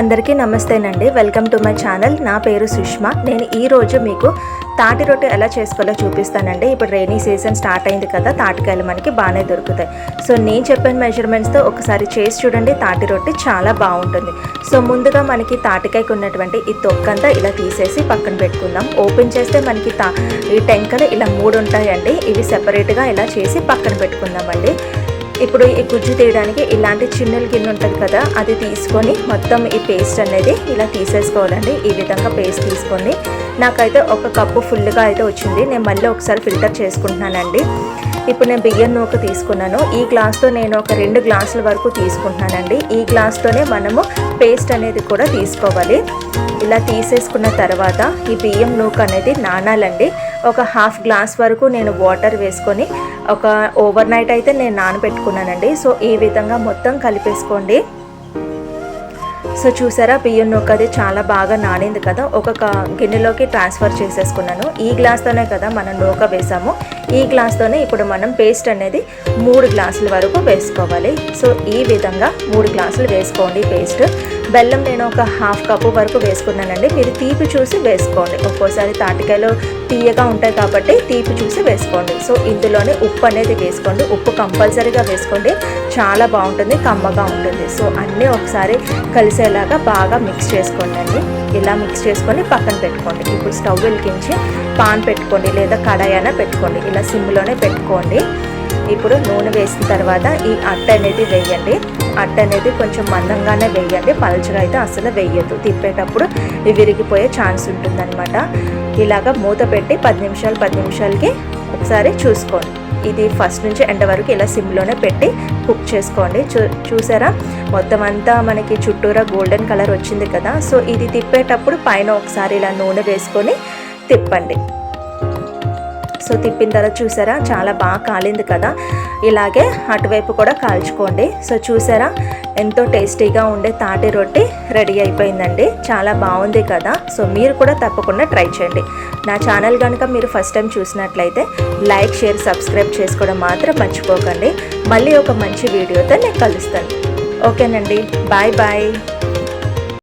అందరికీ నమస్తేనండి. Welcome to my channel. నా పేరు సుష్మా. నేను ఈరోజు మీకు తాటి రొట్టె ఎలా చేసుకోవాలో చూపిస్తానండి. ఇప్పుడు రైనీ సీజన్ స్టార్ట్ అయింది కదా తాటికాయలు మనకి బాగానే దొరుకుతాయి. సో నేను చెప్పిన మెజర్మెంట్స్తో ఒకసారి చేసి చూడండి. తాటి రొట్టె చాలా బాగుంటుంది. సో ముందుగా మనకి తాటికాయకు ఉన్నటువంటి ఈ తొక్కంతా ఇలా తీసేసి పక్కన పెట్టుకుందాం. ఓపెన్ చేస్తే మనకి తా ఈ టెంకలు ఇలా మూడు ఉంటాయండి. ఇవి సెపరేట్గా ఇలా చేసి పక్కన పెట్టుకుందామండి. ఇప్పుడు ఈ గుజ్జు తీయడానికి ఇలాంటి చిన్నల గిన్నె ఉంటుంది కదా అది తీసుకొని మొత్తం ఈ పేస్ట్ అనేది ఇలా తీసేసుకోవాలండి. ఈ విధంగా పేస్ట్ తీసుకోండి. నాకైతే ఒక కప్పు ఫుల్గా అయితే వచ్చింది. నేను మళ్ళీ ఒకసారి ఫిల్టర్ చేసుకుంటున్నానండి. ఇప్పుడు నేను బియ్యం నూక తీసుకున్నాను. ఈ గ్లాస్తో నేను ఒక రెండు గ్లాసుల వరకు తీసుకుంటున్నానండి. ఈ గ్లాస్తోనే మనము పేస్ట్ అనేది కూడా తీసుకోవాలి. ఇలా తీసేసుకున్న తర్వాత ఈ బియ్యం నూక అనేది నానాలండి. ఒక హాఫ్ గ్లాస్ వరకు నేను వాటర్ వేసుకొని ఒక ఓవర్ నైట్ అయితే నేను నానబెట్టుకున్నానండి. సో ఈ విధంగా మొత్తం కలిపేసుకోండి. సో చూసారా బియ్యం నూక అది చాలా బాగా నానింది కదా. ఒక గిన్నెలోకి ట్రాన్స్ఫర్ చేసేసుకున్నాను. ఈ గ్లాస్తోనే కదా మనం నూక వేసాము. ఈ గ్లాస్తోనే ఇప్పుడు మనం పేస్ట్ అనేది మూడు గ్లాసుల వరకు వేసుకోవాలి. సో ఈ విధంగా మూడు గ్లాసులు వేసుకోండి పేస్ట్. బెల్లం నేను ఒక హాఫ్ కప్పు వరకు వేసుకున్నానండి. మీరు తీపి చూసి వేసుకోండి. ఒక్కోసారి తాటికాయలు తీయగా ఉంటాయి కాబట్టి తీపి చూసి వేసుకోండి. సో ఇందులోనే ఉప్పు అనేది వేసుకోండి. ఉప్పు కంపల్సరీగా వేసుకోండి. చాలా బాగుంటుంది కమ్మగా ఉంటుంది. సో అన్నీ ఒకసారి కలిసేలాగా బాగా మిక్స్ చేసుకోండి అండి. ఇలా మిక్స్ చేసుకొని పక్కన పెట్టుకోండి. ఇప్పుడు స్టవ్ వెలిగించి పాన్ పెట్టుకోండి లేదా కడాయి అయినా పెట్టుకోండి. ఇలా సిమ్లోనే పెట్టుకోండి. ఇప్పుడు నూనె వేసిన తర్వాత ఈ అట్ట అనేది వేయండి. అట్ట అనేది కొంచెం మందంగానే వేయండి. పలచగా అయితే అసలు వేయద్దు. తిప్పేటప్పుడు విరిగిపోయే ఛాన్స్ ఉంటుందన్నమాట. ఇలాగ మూత పెట్టి పది నిమిషాలు పది నిమిషాలకి ఒకసారి చూసుకోండి. ఇది ఫస్ట్ నుంచి ఎండ వరకు ఇలా సిమ్లోనే పెట్టి కుక్ చేసుకోండి. చూ చూసారా? మొత్తం అంతా మనకి చుట్టూరా గోల్డెన్ కలర్ వచ్చింది కదా. సో ఇది తిప్పేటప్పుడు పైన ఒకసారి ఇలా నూనె వేసుకొని తిప్పండి. సో తిప్పిన తర్వాత చూసారా? చాలా బాగా కాలింది కదా? ఇలాగే అటువైపు కూడా కాల్చుకోండి. సో చూసారా? ఎంతో టేస్టీగా ఉండే తాటి రొట్టి రెడీ అయిపోయిందండి. చాలా బాగుంది కదా? సో మీరు కూడా తప్పకుండా ట్రై చేయండి. నా ఛానల్ కనుక మీరు ఫస్ట్ టైం చూసినట్లయితే లైక్ షేర్ సబ్స్క్రైబ్ చేసుకోవడం మాత్రం మర్చిపోకండి. మళ్ళీ ఒక మంచి వీడియోతో నేను కలుస్తాను. ఓకేనండి. Bye bye.